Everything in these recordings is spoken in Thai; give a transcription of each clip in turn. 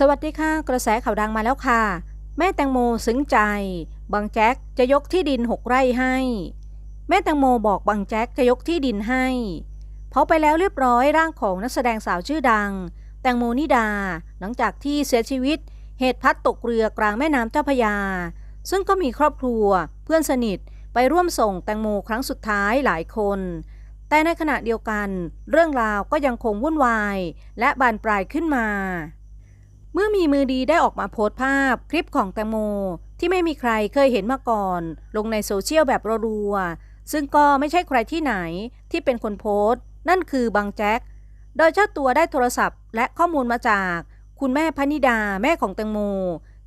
สวัสดีค่ะ กระแสข่าวดังมาแล้วค่ะ แม่แตงโมซึ้งใจ บางแจ็คจะยกที่ดินหกไร่ให้ แม่แตงโมบอกบางแจ็คจะยกที่ดินให้เผาไปแล้วเรียบร้อยร่างของนักแสดงสาวชื่อดัง แตงโมนิดา หลังจากที่เสียชีวิต เหตุพัดตกเรือกลางแม่น้ำเจ้าพยา ซึ่งก็มีครอบครัว เพื่อนสนิทไปร่วมส่งแตงโมครั้งสุดท้ายหลายคน แต่ในขณะเดียวกัน เรื่องราวก็ยังคงวุ่นวาย และบานปลายขึ้นมา เมื่อมีมือดีได้ออกมาโพสต์ภาพคลิปของแตงโม ที่ไม่มีใครเคยเห็นมาก่อน ลงในโซเชียลแบบรัวๆซึ่งก็ไม่ใช่ใครที่ไหนที่เป็นคนโพสต์ นั่นคือบางแจ็คโดยเจ้าตัวได้โทรศัพท์ และข้อมูลมาจาก คุณแม่พนิดาแม่ของแตงโม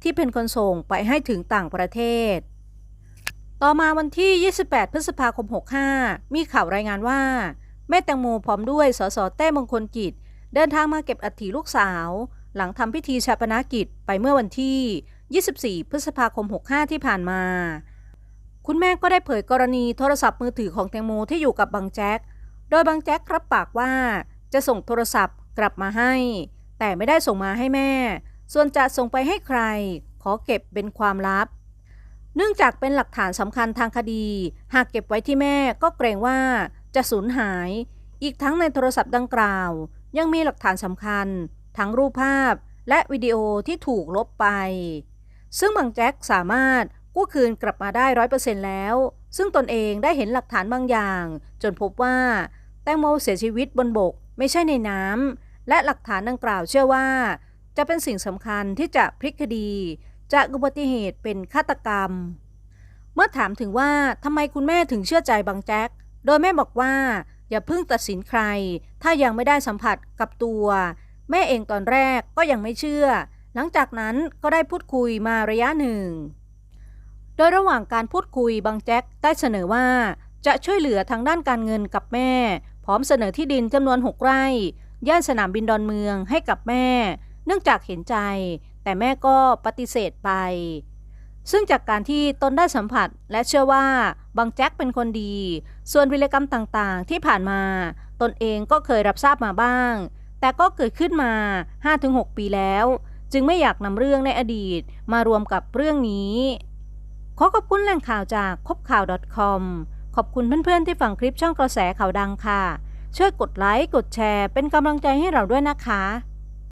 ที่เป็นคนส่งไปให้ถึงต่างประเทศ ต่อมาวันที่ 28 พฤษภาคม 65 มีข่าวรายงานว่า แม่แตงโมพร้อมด้วยสสเต้มงคลกิจ เดินทางมาเก็บอัฐิลูกสาว หลังทำพิธีชาปนกิจไปเมื่อวันที่ 24 พฤษภาคม 65 ที่ผ่านมา คุณแม่ก็ได้เผยกรณีโทรศัพท์มือถือของแตงโมที่อยู่กับบางแจ็ค โดยบางแจ็ครับปากว่าจะส่งโทรศัพท์กลับมาให้ แต่ไม่ได้ส่งมาให้แม่ ส่วนจะส่งไปให้ใคร ขอเก็บเป็นความลับ เนื่องจากเป็นหลักฐานสำคัญทางคดี หากเก็บไว้ที่แม่ก็เกรงว่าจะสูญหาย อีกทั้งในโทรศัพท์ดังกล่าว ยังมีหลักฐานสำคัญ ทั้งรูปภาพและวิดีโอที่ถูกลบไป ซึ่งบางแจ็คสามารถกู้คืนกลับมาได้ร้อยเปอร์เซ็นต์แล้ว ซึ่งตนเองได้เห็นหลักฐานบางอย่าง จนพบว่า แตงโมเสียชีวิตบนบกไม่ใช่ในน้ำและหลักฐานดังกล่าวเชื่อว่า จะเป็นสิ่งสำคัญที่จะพลิกคดีจากอุบัติเหตุเป็นฆาตกรรม เมื่อถามถึงว่าทำไมคุณแม่ถึงเชื่อใจบางแจ็ค โดยแม่บอกว่า อย่าเพิ่งตัดสินใคร ถ้ายังไม่ได้สัมผัสกับตัว แม่เองตอนแรกก็ยังไม่เชื่อ หลังจากนั้นก็ได้พูดคุยมาระยะหนึ่ง โดยระหว่างการพูดคุยบางแจ็คได้เสนอว่า จะช่วยเหลือทางด้านการเงินกับแม่ พร้อมเสนอที่ดินจำนวน 6 ไร่ ย่านสนามบินดอนเมืองให้กับแม่ เนื่องจากเห็นใจ แต่แม่ก็ปฏิเสธไป ซึ่งจากการที่ตนได้สัมผัสและเชื่อว่าบางแจ็คเป็นคนดี ส่วนวิรกรรมต่างๆ ที่ผ่านมา ตนเองก็เคยรับทราบมาบ้าง แต่ก็เกิดขึ้นมา 5-6 ปีแล้ว จึงไม่อยากนำเรื่องในอดีตมารวมกับเรื่องนี้ ขอขอบคุณแหล่งข่าวจากคบข่าว .com ขอบคุณเพื่อนๆที่ฟังคลิปช่องกระแสข่าวดังค่ะ ช่วยกดไลค์ กดแชร์ เป็นกำลังใจให้เราด้วยนะคะ